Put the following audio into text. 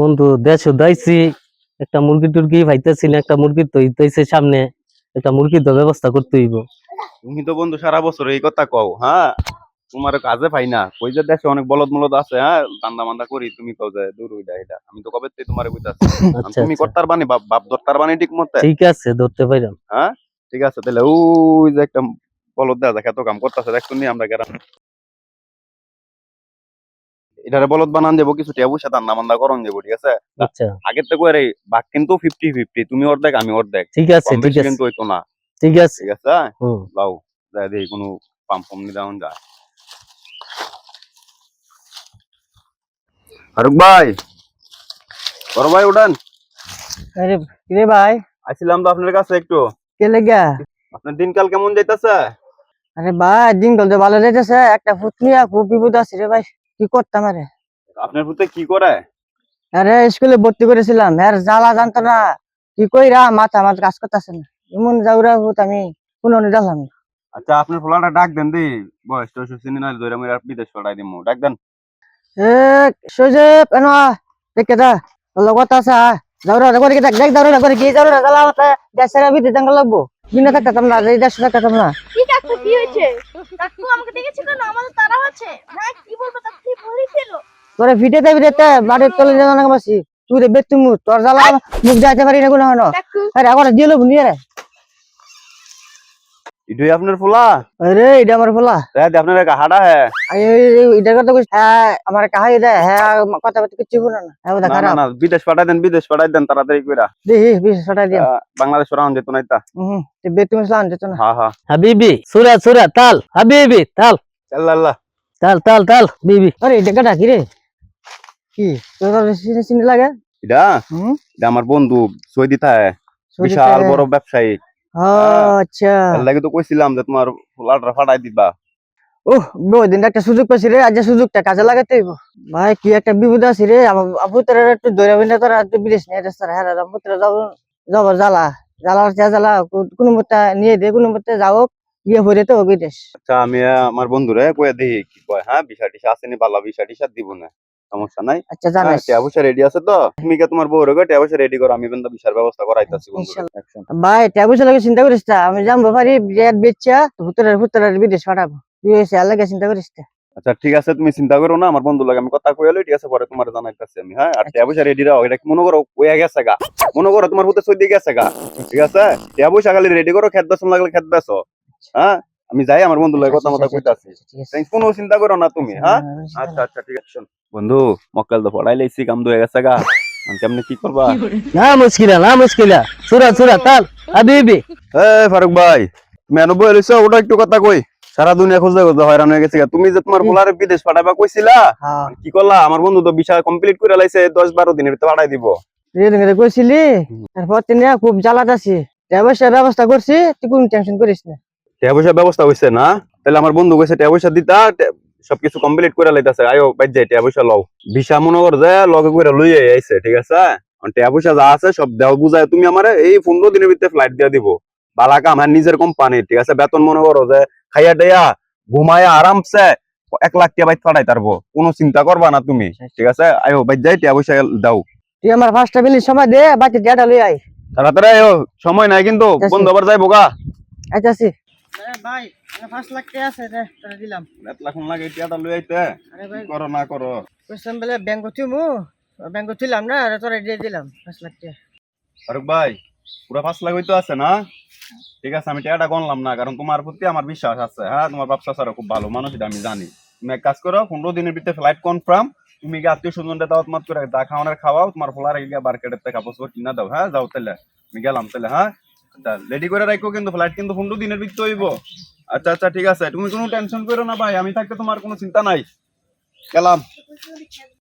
বন্ধু দেশ দাইছি একটা মুরগি টুরগি পাইতেছি না একটা মুরগি তো হইতেছে সামনে একটা মুরগির তো ব্যবস্থা করতে হইব। তুমি তো বন্ধু সারা বছর এই কথা কও হ্যাঁ? তোমার কাজে পাই না। কই যে দেশে অনেক বলদ মলদ আছে হ্যাঁ? দান্দা মান্দা করি তুমি কও যে দূর হইডা এটা। আমি তো কবে থেকে তোমারে কইতাছি। আচ্ছা তুমি আচ্ছা। করতার বানি বাপ বাপ ধরতার বানি ঠিক মতে? ঠিক আছে ধরতে পাইলাম। হ্যাঁ? ঠিক আছে তাহলে ওই যে একটা বলদ দেখে এত কাম করতেছে নি আমরা গেলাম এটারে বলদ বানান যাব কিছু টেবু সাথে দান্দা মান্দা করন যাব ঠিক আছে? আচ্ছা। আগের থেকে রে বাঘ কিন্তু ফিফটি ফিফটি তুমি অর্ধেক আমি অর্ধেক। ঠিক আছে ঠিক আছে। কিন্তু হইতো না। ঠিক আছে। ঠিক আছে? লাও যাই দেখি কোনো পাম্প পাম্প নিয়ে দেওয়া যায় ফারুক ভাই বড় ভাই উঠান। আরে রে ভাই? আসছিলাম তো আপনার কাছে একটু। কে লেগা? আপনার দিনকাল কেমন যাইতেছে? আরে ভাই দিন তো ভালো যাইতেছে। একটা পুতনি আর খুব বিপদ আছে রে ভাই। কি করতাম আরে? আপনার পুতে কি করে? আরে স্কুলে ভর্তি করেছিলাম। এর জ্বালা জানতো না কি কইরা মাথা আমার কাজ করতেছে না। এমন যাওরা ভূত আমি কোনো জানলাম আচ্ছা আপনার ফোলাটা ডাক দেন দি। বয়স টয়স চিনি না ধরে আমি বিদেশ পাঠাই দিমু। ডাক দেন। এ সজেব এনো দেখে দা লগত আছে যাওরা করে দেখ দেখ যাওরা করে কি? যাওরা জ্বালা মাথা দেশের বিধি জাঙ্গল লাগবো। বিনা থাকতাম না এই দেশ থাকতাম না। কি কাকু কি হয়েছে? কাকু আমাকে ডেকেছে কেন আমাদের তারা হচ্ছে হ্যাঁ কি বলব কাকু কি বলেই ছিল তোরে ভিটে দেবি রেতে বাড়ির তলে জানা না বসি তুই রে বেতু মুখ তোর জ্বালা মুখ যাইতে পারি না কোনো হনো আরে দিয়ে লোক নিয়ে রে ইডুই আপনার ফোলা? আরে এটা আমার বলা দেখ দি আপনার একটা হাডা হ্যাঁ এটা কথা হ্যাঁ আমার কাহাই দে হ্যাঁ কথা বলতে কিছু না। হ্যাঁ খারাপ। না বিদেশ পাঠাই দেন বিদেশ পাঠাই দেন তাড়াতাড়ি কইরা। দেখি বিশ ছটা দিয়ে বাংলাদেশ রাউন্ড যেত না এটা হুম বেতু মিশলাম যেত না। হ্যাঁ হ্যাঁ হাবিবি সুরা সুরা তাল। হাবিবি তাল। আল্লাহ তাল তাল তাল বিবি। আরে এটা কাটা কি রে? কি? তোর চিনি চিনি লাগে? এটা হুম? এটা আমার বন্ধু সৌদি থাকে বিশাল বড় ব্যবসায়ী। আচ্ছা। লাগে তো কইছিলাম যে তোমার ফোলাটা ফাটাই দিবা। ওহ একটা সুযোগ পাইছি রে আজ সুযোগটা কাজে লাগাতে ভাই কি একটা বিপদ আছে রে আমার আপুতের একটু ধরে বিনা তোরা একটু বিদেশ নিয়ে যাচ্ছে হ্যাঁ দাদা পুত্র যাব যাব জ্বালা। জ্বালার চা জ্বালা কো- কোনো মতে নিয়ে দে কোনো মতে যাও গিয়ে ভরে তো বিদেশ। আচ্ছা আমি আমার বন্ধুরে কয়ে দেখি কি কয় হ্যাঁ বিষা টিসা আসেনি পাল্লা বিষা টিসা দিব না। সমস্যা নাই। আচ্ছা জানাস। ট্যাবুসা রেডি আছে তো? তুমি কে তোমার বউ রেগে ট্যাবুসা রেডি করো আমি কিন্তু বিশার ব্যবস্থা করাইতাছি বন্ধু। ভাই ট্যাবুসে লাগে চিন্তা করিস না আমি যাব পারি বিরাট বেচা পুত্রের পুত্রের বিদেশ পাঠাবো। তুই এসে আলাদা চিন্তা করিস না। আচ্ছা ঠিক আছে তুমি চিন্তা করো না আমার বন্ধু লাগে আমি কথা কইলো ঠিক আছে পরে তোমার জানাইতাছি আমি হ্যাঁ? আর ট্যাবুসা রেডি রাও এটা কি মনে করো কইয়া গেছে গা? মনে করো তোমার গেছে গা ঠিক আছে? ট্যাবুসা খালি রেডি করো খেত বেসন লাগলে খেত বেসো হ্যাঁ? আমি যাই আমার বন্ধু লাগে কথা মতো কইতাছি। আছে। তাই কোনো চিন্তা করো না তুমি হ্যাঁ? আচ্ছা আচ্ছা ঠিক আছে বন্ধু মক্কেল তো পড়াই লাইছি কাম দুয়ে গেছে গা। কেমনে কি করবা? না মুশকিলা না মুশকিলা। সুরা সুরা তাল। হাবিবি এ ফারুক ভাই তুমি এনে বই লইছো ওটা একটু কথা কই। সারা দুনিয়া খুঁজতে খুঁজতে হয়রান হয়ে গেছে তুমি যে তোমার পোলারে বিদেশ পাঠাবা কইছিলা? হ্যাঁ। কি করলা? আমার বন্ধু তো বিষয় কমপ্লিট করে লাইছে দশ বারো দিনের ভিতরে পাঠাই দিব। কইছিলি? তারপর তিনি খুব জ্বালাত আছি। ব্যবসা ব্যবস্থা করছি তুই কোনো টেনশন করিস না। টাকা ব্যবস্থা হইছে না? তাহলে আমার বন্ধু কইছে টাকা পয়সা দিতা সবকিছু কমপ্লিট করে লাইতাছে। আয়ো বাই যাই টাকা পয়সা লও। ভিসা মনে কর যে লগে করে লই আইছে ঠিক আছে? টাকা পয়সা যা আছে সব দেও বুঝায় তুমি আমারে এই পনেরো দিনের ভিতরে ফ্লাইট দিয়া দিব। বালাকা আমার নিজের কোম্পানি ঠিক আছে? বেতন মনে করো যে খাইয়া দেয়া ঘুমায়া আরামসে এক লাখ টাকা বাইত ফাটাই তারবো কোনো চিন্তা করবা না তুমি ঠিক আছে? আয়ো বাই যাই টাকা পয়সা দাও। তুই আমার ফার্স্টটা মিনিট সময় দে বাকি ডেটা লই আই তাড়াতাড়ি আয়ো সময় নাই কিন্তু ঠিক আছে। বন্ধু আবার যাইবো গা। আচ্ছা আছি ভাই ফার্স্ট লাখ টাকা আছে রে? তোরা দিলাম। এক লাখ লাগে টিয়াটা লই আইতে। করো না করো কোশ্চেন বলে ব্যাংক থিমু ব্যাংক থিলাম না আর তোরা দিয়ে দিলাম পাঁচ লাখ টাকা ফারুক ভাই পুরো পাঁচ লাখ হইতো আছে না? ঠিক আছে আমি গণলাম না কারণ তোমার প্রতি আমার বিশ্বাস আছে হ্যাঁ তোমার ব্যবসা ছাড়া খুব ভালো মানুষ এটা আমি জানি। তুমি এক কাজ করো পনেরো দিনের ভিতরে ফ্লাইট কনফার্ম তুমি গিয়ে আত্মীয় স্বজনটা দাওয়াত মাত করে দা খাওয়ানোর খাওয়াও তোমার ফোলার গিয়ে মার্কেটের থেকে কাপড় কিনা দাও হ্যাঁ যাও তাহলে আমি গেলাম তাহলে হ্যাঁ রেডি করে রাখো কিন্তু ফ্লাইট কিন্তু পনেরো দিনের ভিতরে হইব। আচ্ছা আচ্ছা ঠিক আছে, তুমি কোনো টেনশন করো না ভাই, আমি থাকতে তোমার কোনো চিন্তা নাই। গেলাম।